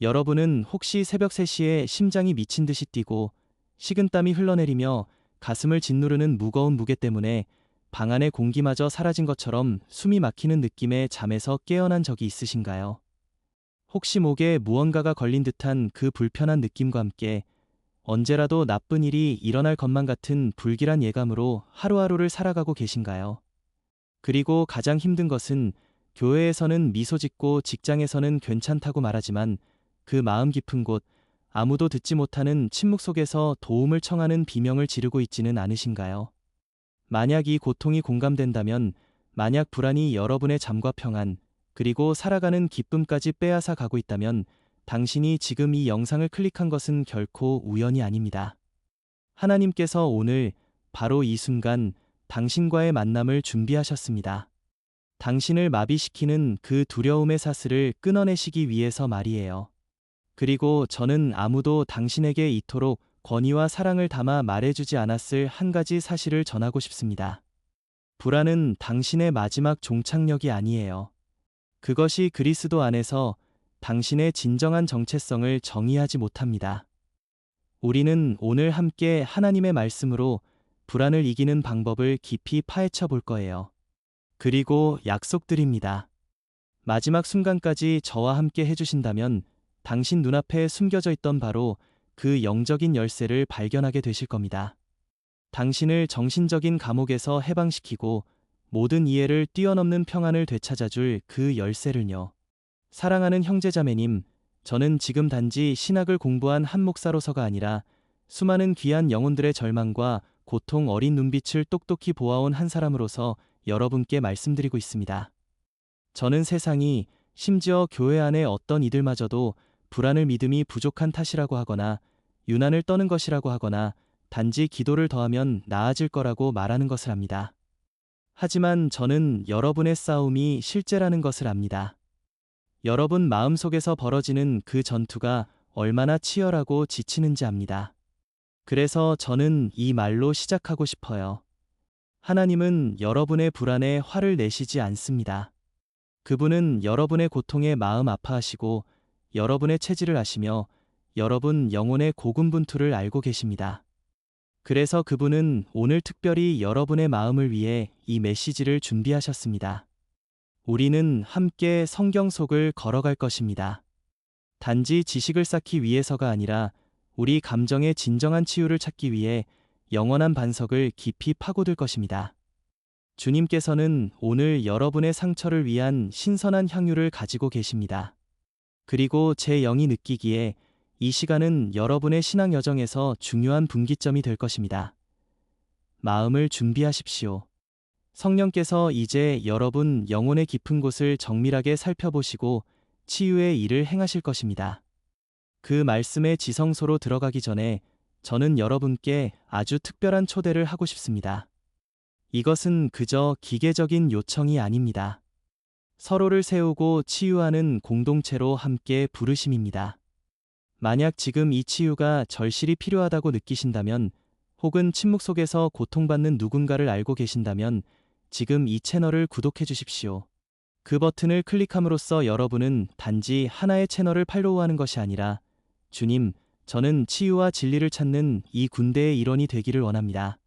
여러분은 혹시 새벽 3시에 심장이 미친 듯이 뛰고 식은땀이 흘러내리며 가슴을 짓누르는 무거운 무게 때문에 방 안의 공기마저 사라진 것처럼 숨이 막히는 느낌에 잠에서 깨어난 적이 있으신가요? 혹시 목에 무언가가 걸린 듯한 그 불편한 느낌과 함께 언제라도 나쁜 일이 일어날 것만 같은 불길한 예감으로 하루하루를 살아가고 계신가요? 그리고 가장 힘든 것은 교회에서는 미소 짓고 직장에서는 괜찮다고 말하지만 그 마음 깊은 곳, 아무도 듣지 못하는 침묵 속에서 도움을 청하는 비명을 지르고 있지는 않으신가요? 만약 이 고통이 공감된다면, 만약 불안이 여러분의 잠과 평안, 그리고 살아가는 기쁨까지 빼앗아 가고 있다면 당신이 지금 이 영상을 클릭한 것은 결코 우연이 아닙니다. 하나님께서 오늘 바로 이 순간 당신과의 만남을 준비하셨습니다. 당신을 마비시키는 그 두려움의 사슬을 끊어내시기 위해서 말이에요. 그리고 저는 아무도 당신에게 이토록 권위와 사랑을 담아 말해주지 않았을 한 가지 사실을 전하고 싶습니다. 불안은 당신의 마지막 종착역이 아니에요. 그것이 그리스도 안에서 당신의 진정한 정체성을 정의하지 못합니다. 우리는 오늘 함께 하나님의 말씀으로 불안을 이기는 방법을 깊이 파헤쳐 볼 거예요. 그리고 약속드립니다. 마지막 순간까지 저와 함께 해주신다면 당신 눈앞에 숨겨져 있던 바로 그 영적인 열쇠를 발견하게 되실 겁니다. 당신을 정신적인 감옥에서 해방시키고 모든 이해를 뛰어넘는 평안을 되찾아줄 그 열쇠를요. 사랑하는 형제자매님, 저는 지금 단지 신학을 공부한 한 목사로서가 아니라 수많은 귀한 영혼들의 절망과 고통 어린 눈빛을 똑똑히 보아온 한 사람으로서 여러분께 말씀드리고 있습니다. 저는 세상이 심지어 교회 안의 어떤 이들마저도 불안을 믿음이 부족한 탓이라고 하거나 유난을 떠는 것이라고 하거나 단지 기도를 더하면 나아질 거라고 말하는 것을 압니다. 하지만 저는 여러분의 싸움이 실제라는 것을 압니다. 여러분 마음속에서 벌어지는 그 전투가 얼마나 치열하고 지치는지 압니다. 그래서 저는 이 말로 시작하고 싶어요. 하나님은 여러분의 불안에 화를 내시지 않습니다. 그분은 여러분의 고통에 마음 아파하시고 여러분의 체질을 아시며 여러분 영혼의 고군분투를 알고 계십니다. 그래서 그분은 오늘 특별히 여러분의 마음을 위해 이 메시지를 준비하셨습니다. 우리는 함께 성경 속을 걸어갈 것입니다. 단지 지식을 쌓기 위해서가 아니라 우리 감정의 진정한 치유를 찾기 위해 영원한 반석을 깊이 파고들 것입니다. 주님께서는 오늘 여러분의 상처를 위한 신선한 향유를 가지고 계십니다. 그리고 제 영이 느끼기에 이 시간은 여러분의 신앙 여정에서 중요한 분기점이 될 것입니다. 마음을 준비하십시오. 성령께서 이제 여러분 영혼의 깊은 곳을 정밀하게 살펴보시고 치유의 일을 행하실 것입니다. 그 말씀의 지성소로 들어가기 전에 저는 여러분께 아주 특별한 초대를 하고 싶습니다. 이것은 그저 기계적인 요청이 아닙니다. 서로를 세우고 치유하는 공동체로 함께 부르심입니다. 만약 지금 이 치유가 절실히 필요하다고 느끼신다면 혹은 침묵 속에서 고통받는 누군가를 알고 계신다면 지금 이 채널을 구독해 주십시오. 그 버튼을 클릭함으로써 여러분은 단지 하나의 채널을 팔로우하는 것이 아니라 주님, 저는 치유와 진리를 찾는 이 군대의 일원이 되기를 원합니다.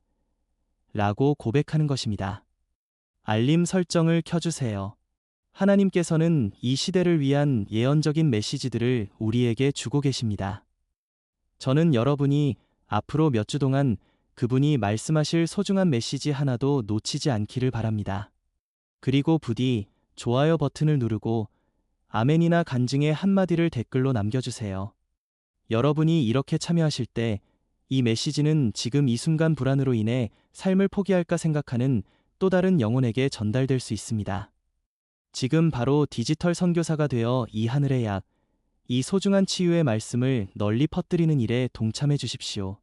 라고 고백하는 것입니다. 알림 설정을 켜주세요. 하나님께서는 이 시대를 위한 예언적인 메시지들을 우리에게 주고 계십니다. 저는 여러분이 앞으로 몇 주 동안 그분이 말씀하실 소중한 메시지 하나도 놓치지 않기를 바랍니다. 그리고 부디 좋아요 버튼을 누르고 아멘이나 간증의 한마디를 댓글로 남겨주세요. 여러분이 이렇게 참여하실 때 이 메시지는 지금 이 순간 불안으로 인해 삶을 포기할까 생각하는 또 다른 영혼에게 전달될 수 있습니다. 지금 바로 디지털 선교사가 되어 이 하늘의 약, 이 소중한 치유의 말씀을 널리 퍼뜨리는 일에 동참해 주십시오.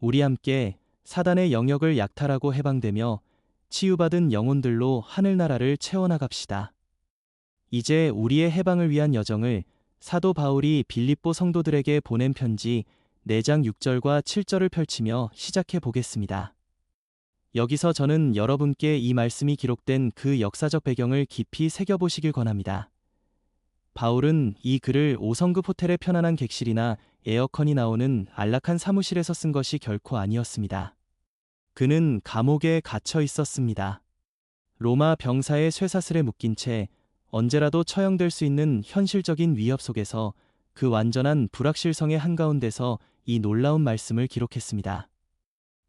우리 함께 사단의 영역을 약탈하고 해방되며 치유받은 영혼들로 하늘나라를 채워나갑시다. 이제 우리의 해방을 위한 여정을 사도 바울이 빌립보 성도들에게 보낸 편지 4장 6절과 7절을 펼치며 시작해 보겠습니다. 여기서 저는 여러분께 이 말씀이 기록된 그 역사적 배경을 깊이 새겨보시길 권합니다. 바울은 이 글을 5성급 호텔의 편안한 객실이나 에어컨이 나오는 안락한 사무실에서 쓴 것이 결코 아니었습니다. 그는 감옥에 갇혀 있었습니다. 로마 병사의 쇠사슬에 묶인 채 언제라도 처형될 수 있는 현실적인 위협 속에서 그 완전한 불확실성의 한가운데서 이 놀라운 말씀을 기록했습니다.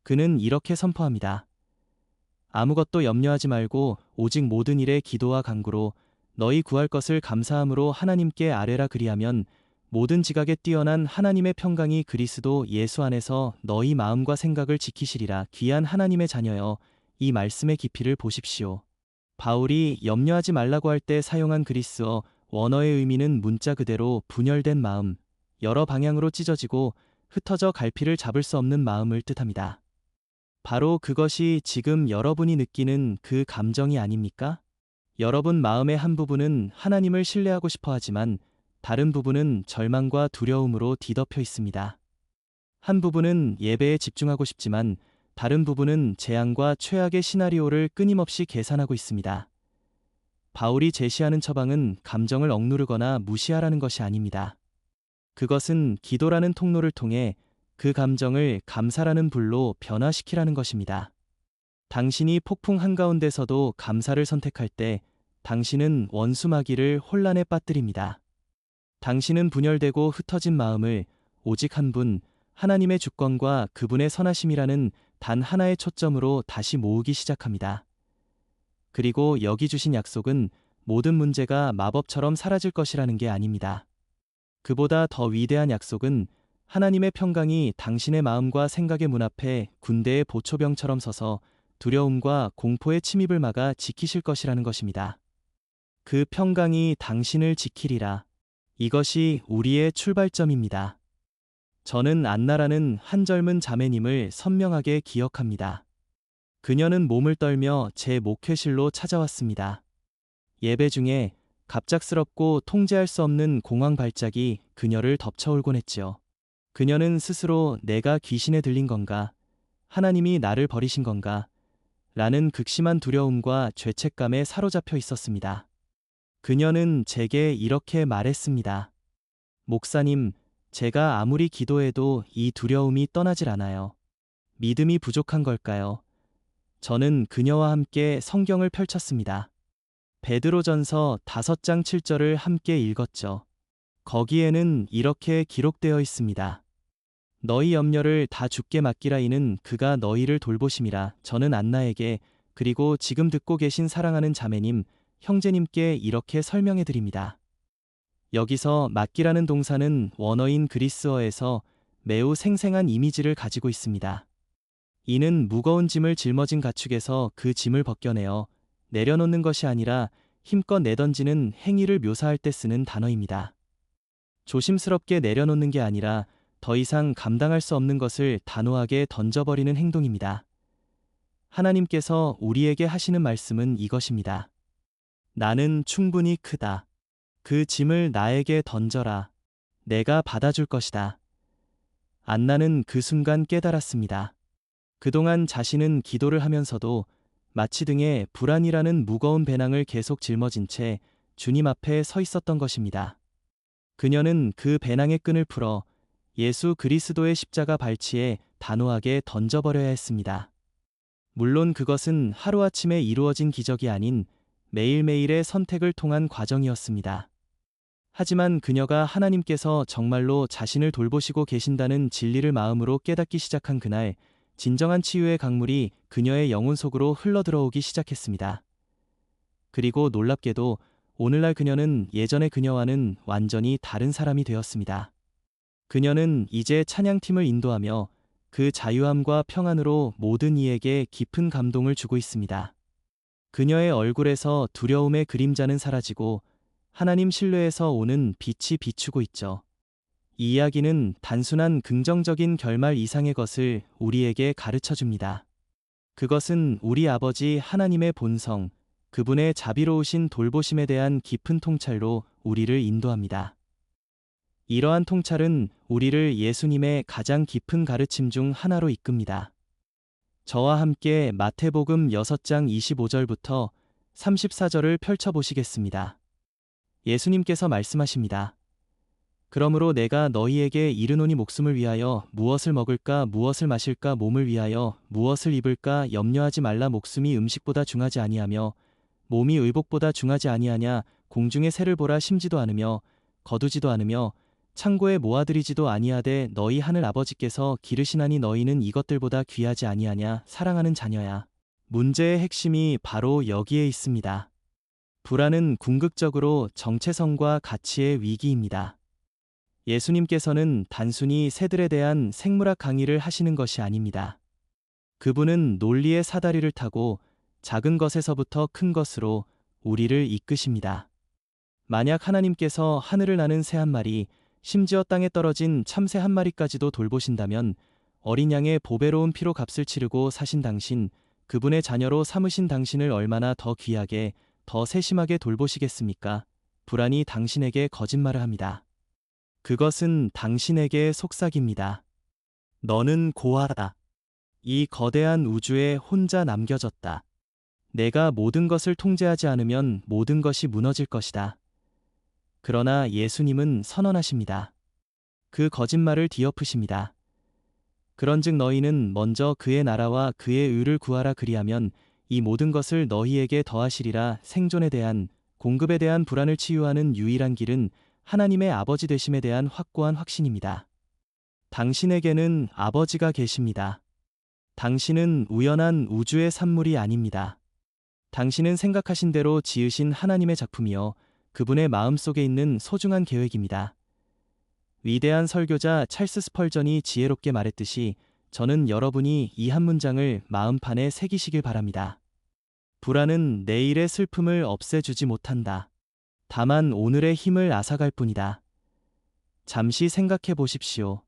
그는 이렇게 선포합니다. 아무것도 염려하지 말고 오직 모든 일에 기도와 간구로 너희 구할 것을 감사함으로 하나님께 아뢰라 그리하면 모든 지각에 뛰어난 하나님의 평강이 그리스도 예수 안에서 너희 마음과 생각을 지키시리라 귀한 하나님의 자녀여 이 말씀의 깊이를 보십시오. 바울이 염려하지 말라고 할 때 사용한 그리스어 원어의 의미는 문자 그대로 분열된 마음, 여러 방향으로 찢어지고 흩어져 갈피를 잡을 수 없는 마음을 뜻합니다. 바로 그것이 지금 여러분이 느끼는 그 감정이 아닙니까? 여러분 마음의 한 부분은 하나님을 신뢰하고 싶어 하지만 다른 부분은 절망과 두려움으로 뒤덮여 있습니다. 한 부분은 예배에 집중하고 싶지만 다른 부분은 재앙과 최악의 시나리오를 끊임없이 계산하고 있습니다. 바울이 제시하는 처방은 감정을 억누르거나 무시하라는 것이 아닙니다. 그것은 기도라는 통로를 통해 그 감정을 감사라는 불로 변화시키라는 것입니다. 당신이 폭풍 한가운데서도 감사를 선택할 때 당신은 원수마귀를 혼란에 빠뜨립니다. 당신은 분열되고 흩어진 마음을 오직 한 분, 하나님의 주권과 그분의 선하심이라는 단 하나의 초점으로 다시 모으기 시작합니다. 그리고 여기 주신 약속은 모든 문제가 마법처럼 사라질 것이라는 게 아닙니다. 그보다 더 위대한 약속은 하나님의 평강이 당신의 마음과 생각의 문 앞에 군대의 보초병처럼 서서 두려움과 공포의 침입을 막아 지키실 것이라는 것입니다. 그 평강이 당신을 지키리라. 이것이 우리의 출발점입니다. 저는 안나라는 한 젊은 자매님을 선명하게 기억합니다. 그녀는 몸을 떨며 제 목회실로 찾아왔습니다. 예배 중에 갑작스럽고 통제할 수 없는 공황 발작이 그녀를 덮쳐올곤 했지요. 그녀는 스스로 내가 귀신에 들린 건가? 하나님이 나를 버리신 건가? 라는 극심한 두려움과 죄책감에 사로잡혀 있었습니다. 그녀는 제게 이렇게 말했습니다. 목사님, 제가 아무리 기도해도 이 두려움이 떠나질 않아요. 믿음이 부족한 걸까요? 저는 그녀와 함께 성경을 펼쳤습니다. 베드로전서 5장 7절을 함께 읽었죠. 거기에는 이렇게 기록되어 있습니다. 너희 염려를 다 주께 맡기라 이는 그가 너희를 돌보심이라 저는 안나에게 그리고 지금 듣고 계신 사랑하는 자매님, 형제님께 이렇게 설명해 드립니다. 여기서 맡기라는 동사는 원어인 그리스어에서 매우 생생한 이미지를 가지고 있습니다. 이는 무거운 짐을 짊어진 가축에서 그 짐을 벗겨내어 내려놓는 것이 아니라 힘껏 내던지는 행위를 묘사할 때 쓰는 단어입니다. 조심스럽게 내려놓는 게 아니라 더 이상 감당할 수 없는 것을 단호하게 던져버리는 행동입니다. 하나님께서 우리에게 하시는 말씀은 이것입니다. 나는 충분히 크다. 그 짐을 나에게 던져라. 내가 받아줄 것이다. 안나는 그 순간 깨달았습니다. 그동안 자신은 기도를 하면서도 마치 등에 불안이라는 무거운 배낭을 계속 짊어진 채 주님 앞에 서 있었던 것입니다. 그녀는 그 배낭의 끈을 풀어 예수 그리스도의 십자가 발치에 단호하게 던져버려야 했습니다. 물론 그것은 하루아침에 이루어진 기적이 아닌 매일매일의 선택을 통한 과정이었습니다. 하지만 그녀가 하나님께서 정말로 자신을 돌보시고 계신다는 진리를 마음으로 깨닫기 시작한 그날 진정한 치유의 강물이 그녀의 영혼 속으로 흘러들어오기 시작했습니다. 그리고 놀랍게도 오늘날 그녀는 예전의 그녀와는 완전히 다른 사람이 되었습니다. 그녀는 이제 찬양팀을 인도하며 그 자유함과 평안으로 모든 이에게 깊은 감동을 주고 있습니다. 그녀의 얼굴에서 두려움의 그림자는 사라지고 하나님 신뢰에서 오는 빛이 비추고 있죠. 이 이야기는 단순한 긍정적인 결말 이상의 것을 우리에게 가르쳐 줍니다. 그것은 우리 아버지 하나님의 본성, 그분의 자비로우신 돌보심에 대한 깊은 통찰로 우리를 인도합니다. 이러한 통찰은 우리를 예수님의 가장 깊은 가르침 중 하나로 이끕니다. 저와 함께 마태복음 6장 25절부터 34절을 펼쳐보시겠습니다. 예수님께서 말씀하십니다. 그러므로 내가 너희에게 이르노니 목숨을 위하여 무엇을 먹을까 무엇을 마실까 몸을 위하여 무엇을 입을까 염려하지 말라 목숨이 음식보다 중하지 아니하며 몸이 의복보다 중하지 아니하냐 공중의 새를 보라 심지도 않으며 거두지도 않으며 창고에 모아들이지도 아니하되 너희 하늘 아버지께서 기르시나니 너희는 이것들보다 귀하지 아니하냐 사랑하는 자녀야. 문제의 핵심이 바로 여기에 있습니다. 불안은 궁극적으로 정체성과 가치의 위기입니다. 예수님께서는 단순히 새들에 대한 생물학 강의를 하시는 것이 아닙니다. 그분은 논리의 사다리를 타고 작은 것에서부터 큰 것으로 우리를 이끄십니다. 만약 하나님께서 하늘을 나는 새 한 마리, 심지어 땅에 떨어진 참새 한 마리까지도 돌보신다면 어린 양의 보배로운 피로 값을 치르고 사신 당신, 그분의 자녀로 삼으신 당신을 얼마나 더 귀하게, 더 세심하게 돌보시겠습니까? 불안이 당신에게 거짓말을 합니다. 그것은 당신에게 속삭입니다. 너는 고아다. 이 거대한 우주에 혼자 남겨졌다. 내가 모든 것을 통제하지 않으면 모든 것이 무너질 것이다. 그러나 예수님은 선언하십니다. 그 거짓말을 뒤엎으십니다. 그런즉 너희는 먼저 그의 나라와 그의 의를 구하라 그리하면 이 모든 것을 너희에게 더하시리라 생존에 대한 공급에 대한 불안을 치유하는 유일한 길은 하나님의 아버지 되심에 대한 확고한 확신입니다. 당신에게는 아버지가 계십니다. 당신은 우연한 우주의 산물이 아닙니다. 당신은 생각하신 대로 지으신 하나님의 작품이요. 그분의 마음 속에 있는 소중한 계획입니다. 위대한 설교자 찰스 스펄전이 지혜롭게 말했듯이 저는 여러분이 이 한 문장을 마음판에 새기시길 바랍니다. 불안은 내일의 슬픔을 없애주지 못한다. 다만 오늘의 힘을 앗아갈 뿐이다. 잠시 생각해 보십시오.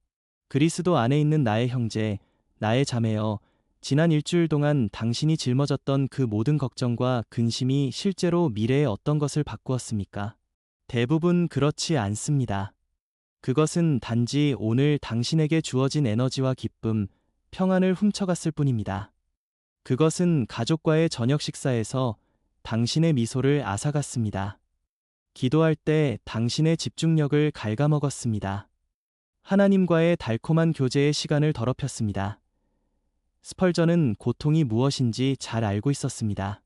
그리스도 안에 있는 나의 형제, 나의 자매여, 지난 일주일 동안 당신이 짊어졌던 그 모든 걱정과 근심이 실제로 미래에 어떤 것을 바꾸었습니까? 대부분 그렇지 않습니다. 그것은 단지 오늘 당신에게 주어진 에너지와 기쁨, 평안을 훔쳐갔을 뿐입니다. 그것은 가족과의 저녁 식사에서 당신의 미소를 앗아갔습니다. 기도할 때 당신의 집중력을 갉아먹었습니다. 하나님과의 달콤한 교제의 시간을 더럽혔습니다. 스펄전은 고통이 무엇인지 잘 알고 있었습니다.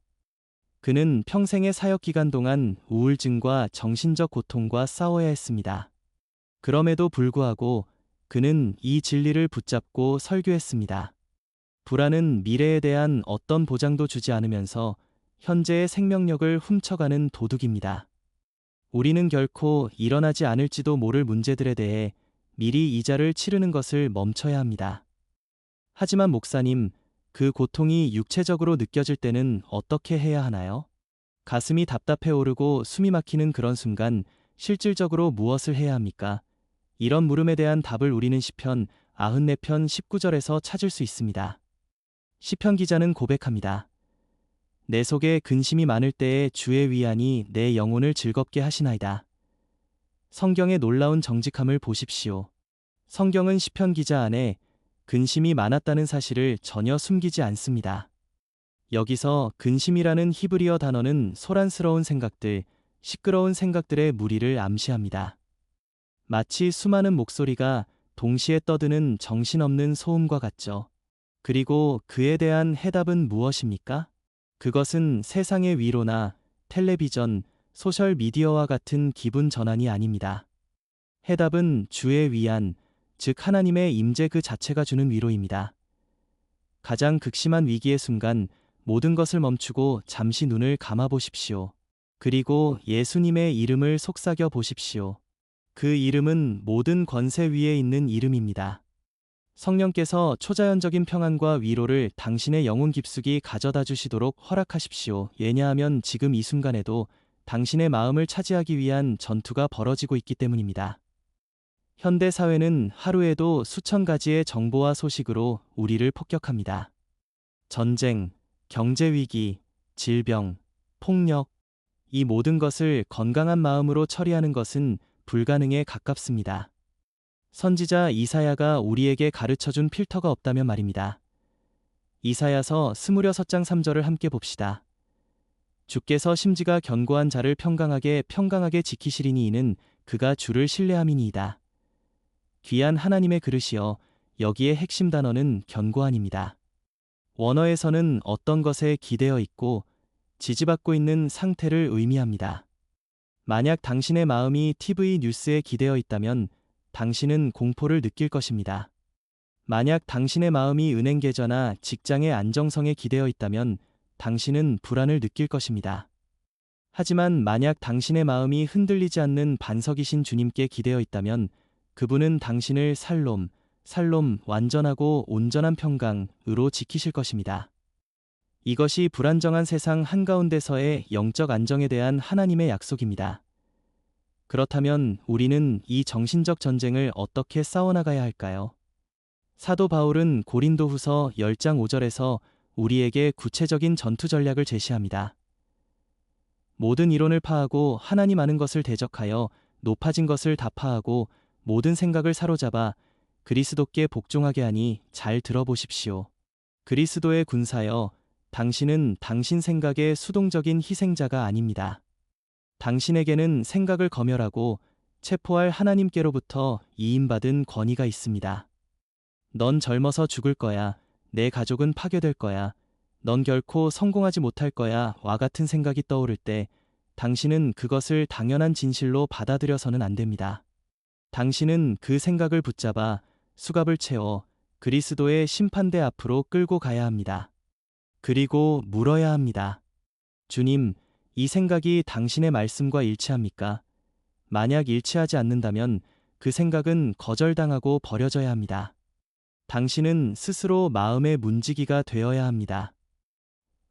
그는 평생의 사역 기간 동안 우울증과 정신적 고통과 싸워야 했습니다. 그럼에도 불구하고 그는 이 진리를 붙잡고 설교했습니다. 불안은 미래에 대한 어떤 보장도 주지 않으면서 현재의 생명력을 훔쳐가는 도둑입니다. 우리는 결코 일어나지 않을지도 모를 문제들에 대해 미리 이자를 치르는 것을 멈춰야 합니다. 하지만 목사님, 그 고통이 육체적으로 느껴질 때는 어떻게 해야 하나요? 가슴이 답답해 오르고 숨이 막히는 그런 순간 실질적으로 무엇을 해야 합니까? 이런 물음에 대한 답을 우리는 시편 94편 19절에서 찾을 수 있습니다. 시편 기자는 고백합니다. 내 속에 근심이 많을 때에 주의 위안이 내 영혼을 즐겁게 하시나이다. 성경의 놀라운 정직함을 보십시오. 성경은 시편 기자 안에 근심이 많았다는 사실을 전혀 숨기지 않습니다. 여기서 근심이라는 히브리어 단어는 소란스러운 생각들, 시끄러운 생각들의 무리를 암시합니다. 마치 수많은 목소리가 동시에 떠드는 정신없는 소음과 같죠. 그리고 그에 대한 해답은 무엇입니까? 그것은 세상의 위로나 텔레비전, 소셜 미디어와 같은 기분 전환이 아닙니다. 해답은 주의 위안, 즉 하나님의 임재 그 자체가 주는 위로입니다. 가장 극심한 위기의 순간 모든 것을 멈추고 잠시 눈을 감아 보십시오. 그리고 예수님의 이름을 속삭여 보십시오. 그 이름은 모든 권세 위에 있는 이름입니다. 성령께서 초자연적인 평안과 위로를 당신의 영혼 깊숙이 가져다 주시도록 허락하십시오. 왜냐하면 지금 이 순간에도 당신의 마음을 차지하기 위한 전투가 벌어지고 있기 때문입니다. 현대 사회는 하루에도 수천 가지의 정보와 소식으로 우리를 폭격합니다. 전쟁, 경제 위기, 질병, 폭력, 이 모든 것을 건강한 마음으로 처리하는 것은 불가능에 가깝습니다. 선지자 이사야가 우리에게 가르쳐 준 필터가 없다면 말입니다. 이사야서 스무려섯 장 3절을 함께 봅시다. 주께서 심지가 견고한 자를 평강하게 평강하게 지키시리니 이는 그가 주를 신뢰함이니이다. 귀한 하나님의 그릇이여 여기에 핵심 단어는 견고한입니다. 원어에서는 어떤 것에 기대어 있고 지지받고 있는 상태를 의미합니다. 만약 당신의 마음이 TV 뉴스에 기대어 있다면 당신은 공포를 느낄 것입니다. 만약 당신의 마음이 은행 계좌나 직장의 안정성에 기대어 있다면 당신은 불안을 느낄 것입니다. 하지만 만약 당신의 마음이 흔들리지 않는 반석이신 주님께 기대어 있다면 그분은 당신을 살롬, 살롬 완전하고 온전한 평강으로 지키실 것입니다. 이것이 불안정한 세상 한가운데서의 영적 안정에 대한 하나님의 약속입니다. 그렇다면 우리는 이 정신적 전쟁을 어떻게 싸워나가야 할까요? 사도 바울은 고린도 후서 10장 5절에서 우리에게 구체적인 전투 전략을 제시합니다. 모든 이론을 파하고 하나님 아는 것을 대적하여 높아진 것을 다 파하고 모든 생각을 사로잡아 그리스도께 복종하게 하니 잘 들어보십시오. 그리스도의 군사여, 당신은 당신 생각의 수동적인 희생자가 아닙니다. 당신에게는 생각을 검열하고 체포할 하나님께로부터 이임받은 권위가 있습니다. 넌 젊어서 죽을 거야. 내 가족은 파괴될 거야. 넌 결코 성공하지 못할 거야. 와 같은 생각이 떠오를 때 당신은 그것을 당연한 진실로 받아들여서는 안 됩니다. 당신은 그 생각을 붙잡아 수갑을 채워 그리스도의 심판대 앞으로 끌고 가야 합니다. 그리고 물어야 합니다. 주님, 이 생각이 당신의 말씀과 일치합니까? 만약 일치하지 않는다면 그 생각은 거절당하고 버려져야 합니다. 당신은 스스로 마음의 문지기가 되어야 합니다.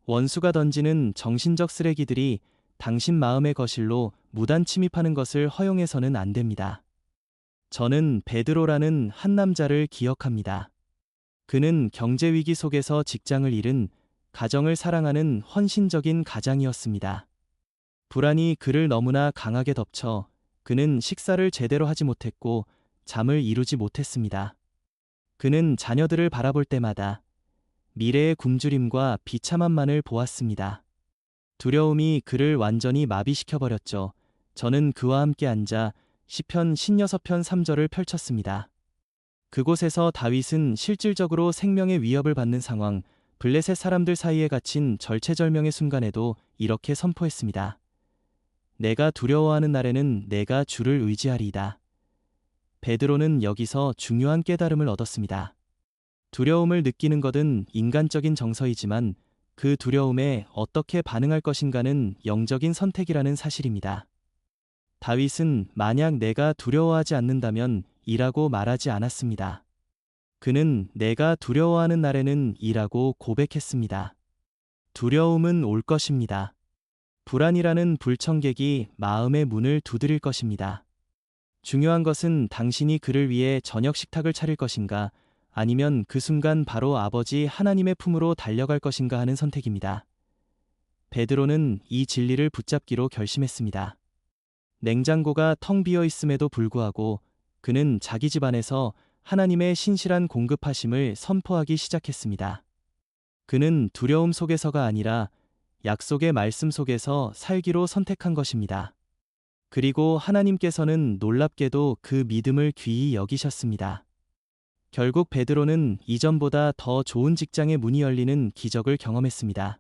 원수가 던지는 정신적 쓰레기들이 당신 마음의 거실로 무단 침입하는 것을 허용해서는 안 됩니다. 저는 베드로라는 한 남자를 기억합니다. 그는 경제 위기 속에서 직장을 잃은 가정을 사랑하는 헌신적인 가장이었습니다. 불안이 그를 너무나 강하게 덮쳐 그는 식사를 제대로 하지 못했고 잠을 이루지 못했습니다. 그는 자녀들을 바라볼 때마다 미래의 굶주림과 비참함만을 보았습니다. 두려움이 그를 완전히 마비시켜버렸죠. 저는 그와 함께 앉아 시편 16편 3절을 펼쳤습니다. 그곳에서 다윗은 실질적으로 생명의 위협을 받는 상황, 블레셋 사람들 사이에 갇힌 절체절명의 순간에도 이렇게 선포했습니다. 내가 두려워하는 날에는 내가 주를 의지하리이다. 베드로는 여기서 중요한 깨달음을 얻었습니다. 두려움을 느끼는 것은 인간적인 정서이지만 그 두려움에 어떻게 반응할 것인가는 영적인 선택이라는 사실입니다. 다윗은 만약 내가 두려워하지 않는다면 이라고 말하지 않았습니다. 그는 내가 두려워하는 날에는 이라고 고백했습니다. 두려움은 올 것입니다. 불안이라는 불청객이 마음의 문을 두드릴 것입니다. 중요한 것은 당신이 그를 위해 저녁 식탁을 차릴 것인가 아니면 그 순간 바로 아버지 하나님의 품으로 달려갈 것인가 하는 선택입니다. 베드로는 이 진리를 붙잡기로 결심했습니다. 냉장고가 텅 비어 있음에도 불구하고 그는 자기 집 안에서 하나님의 신실한 공급하심을 선포하기 시작했습니다. 그는 두려움 속에서가 아니라 약속의 말씀 속에서 살기로 선택한 것입니다. 그리고 하나님께서는 놀랍게도 그 믿음을 귀히 여기셨습니다. 결국 베드로는 이전보다 더 좋은 직장의 문이 열리는 기적을 경험했습니다.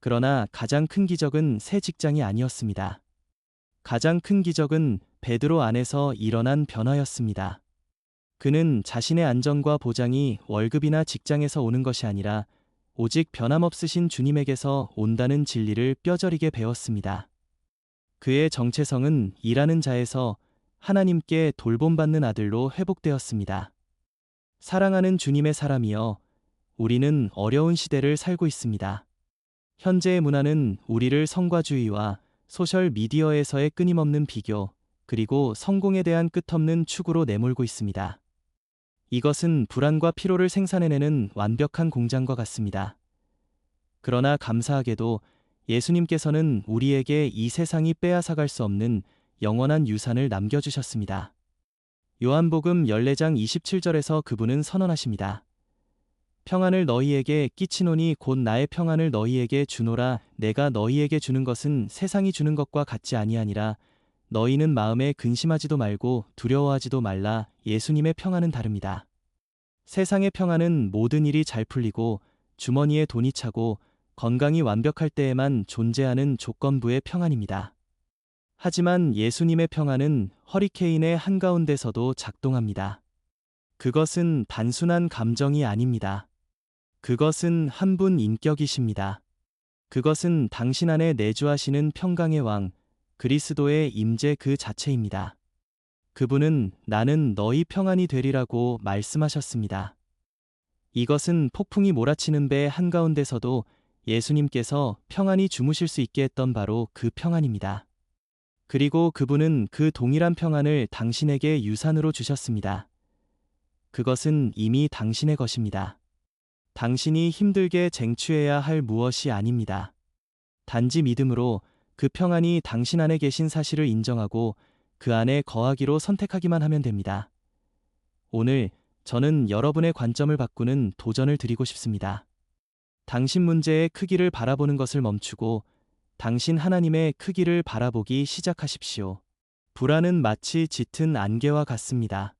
그러나 가장 큰 기적은 새 직장이 아니었습니다. 가장 큰 기적은 베드로 안에서 일어난 변화였습니다. 그는 자신의 안정과 보장이 월급이나 직장에서 오는 것이 아니라 오직 변함없으신 주님에게서 온다는 진리를 뼈저리게 배웠습니다. 그의 정체성은 일하는 자에서 하나님께 돌봄받는 아들로 회복되었습니다. 사랑하는 주님의 사람이여, 우리는 어려운 시대를 살고 있습니다. 현재의 문화는 우리를 성과주의와 소셜 미디어에서의 끊임없는 비교, 그리고 성공에 대한 끝없는 추구로 내몰고 있습니다. 이것은 불안과 피로를 생산해내는 완벽한 공장과 같습니다. 그러나 감사하게도 예수님께서는 우리에게 이 세상이 빼앗아갈 수 없는 영원한 유산을 남겨주셨습니다. 요한복음 14장 27절에서 그분은 선언하십니다. 평안을 너희에게 끼치노니 곧 나의 평안을 너희에게 주노라 내가 너희에게 주는 것은 세상이 주는 것과 같지 아니하니라 너희는 마음에 근심하지도 말고 두려워하지도 말라 예수님의 평안은 다릅니다. 세상의 평안은 모든 일이 잘 풀리고 주머니에 돈이 차고 건강이 완벽할 때에만 존재하는 조건부의 평안입니다. 하지만 예수님의 평안은 허리케인의 한가운데서도 작동합니다. 그것은 단순한 감정이 아닙니다. 그것은 한 분 인격이십니다. 그것은 당신 안에 내주하시는 평강의 왕, 그리스도의 임재 그 자체입니다. 그분은 나는 너희 평안이 되리라고 말씀하셨습니다. 이것은 폭풍이 몰아치는 배 한가운데서도 예수님께서 평안히 주무실 수 있게 했던 바로 그 평안입니다. 그리고 그분은 그 동일한 평안을 당신에게 유산으로 주셨습니다. 그것은 이미 당신의 것입니다. 당신이 힘들게 쟁취해야 할 무엇이 아닙니다. 단지 믿음으로 그 평안이 당신 안에 계신 사실을 인정하고 그 안에 거하기로 선택하기만 하면 됩니다. 오늘 저는 여러분의 관점을 바꾸는 도전을 드리고 싶습니다. 당신 문제의 크기를 바라보는 것을 멈추고 당신 하나님의 크기를 바라보기 시작하십시오. 불안은 마치 짙은 안개와 같습니다.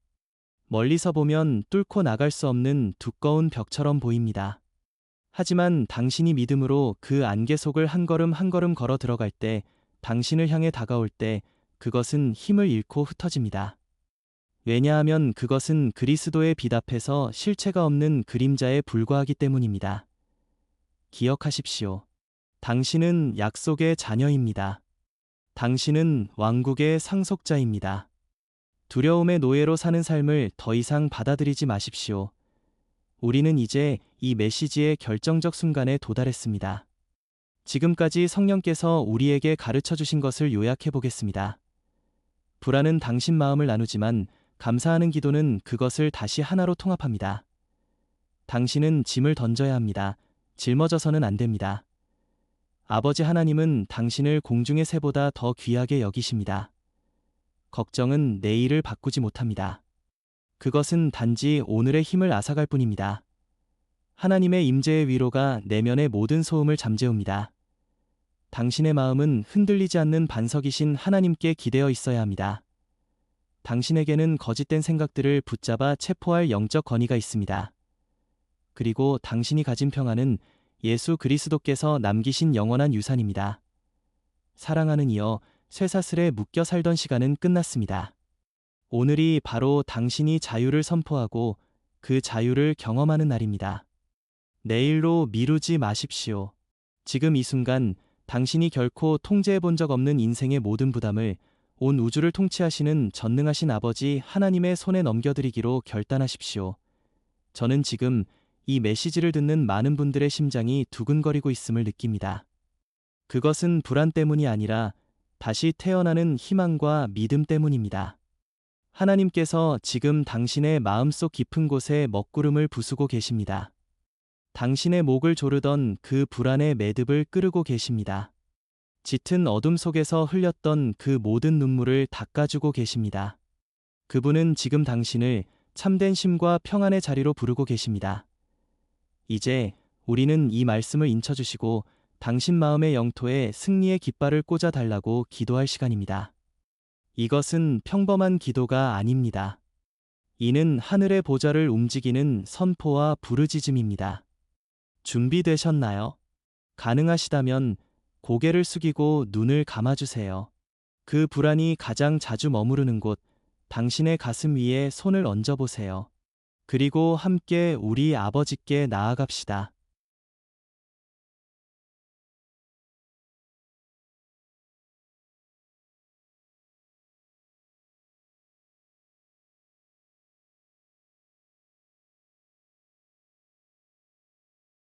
멀리서 보면 뚫고 나갈 수 없는 두꺼운 벽처럼 보입니다. 하지만 당신이 믿음으로 그 안개 속을 한 걸음 한 걸음 걸어 들어갈 때, 당신을 향해 다가올 때, 그것은 힘을 잃고 흩어집니다. 왜냐하면 그것은 그리스도의 빛 앞에서 실체가 없는 그림자에 불과하기 때문입니다. 기억하십시오. 당신은 약속의 자녀입니다. 당신은 왕국의 상속자입니다. 두려움의 노예로 사는 삶을 더 이상 받아들이지 마십시오. 우리는 이제 이 메시지의 결정적 순간에 도달했습니다. 지금까지 성령께서 우리에게 가르쳐 주신 것을 요약해 보겠습니다. 불안은 당신 마음을 나누지만 감사하는 기도는 그것을 다시 하나로 통합합니다. 당신은 짐을 던져야 합니다. 짊어져서는 안 됩니다. 아버지 하나님은 당신을 공중의 새보다 더 귀하게 여기십니다. 걱정은 내일을 바꾸지 못합니다. 그것은 단지 오늘의 힘을 앗아갈 뿐입니다. 하나님의 임재의 위로가 내면의 모든 소음을 잠재웁니다. 당신의 마음은 흔들리지 않는 반석이신 하나님께 기대어 있어야 합니다. 당신에게는 거짓된 생각들을 붙잡아 체포할 영적 권위가 있습니다. 그리고 당신이 가진 평안은 예수 그리스도께서 남기신 영원한 유산입니다. 사랑하는 이여 쇠사슬에 묶여 살던 시간은 끝났습니다. 오늘이 바로 당신이 자유를 선포하고 그 자유를 경험하는 날입니다. 내일로 미루지 마십시오. 지금 이 순간 당신이 결코 통제해 본 적 없는 인생의 모든 부담을 온 우주를 통치하시는 전능하신 아버지 하나님의 손에 넘겨드리기로 결단하십시오. 저는 지금 이 메시지를 듣는 많은 분들의 심장이 두근거리고 있음을 느낍니다. 그것은 불안 때문이 아니라 다시 태어나는 희망과 믿음 때문입니다. 하나님께서 지금 당신의 마음속 깊은 곳에 먹구름을 부수고 계십니다. 당신의 목을 조르던 그 불안의 매듭을 끄르고 계십니다. 짙은 어둠 속에서 흘렸던 그 모든 눈물을 닦아주고 계십니다. 그분은 지금 당신을 참된 심과 평안의 자리로 부르고 계십니다. 이제 우리는 이 말씀을 인쳐주시고 당신 마음의 영토에 승리의 깃발을 꽂아 달라고 기도할 시간입니다. 이것은 평범한 기도가 아닙니다. 이는 하늘의 보좌를 움직이는 선포와 부르짖음입니다. 준비되셨나요? 가능하시다면 고개를 숙이고 눈을 감아주세요. 그 불안이 가장 자주 머무르는 곳, 당신의 가슴 위에 손을 얹어보세요. 그리고 함께 우리 아버지께 나아갑시다.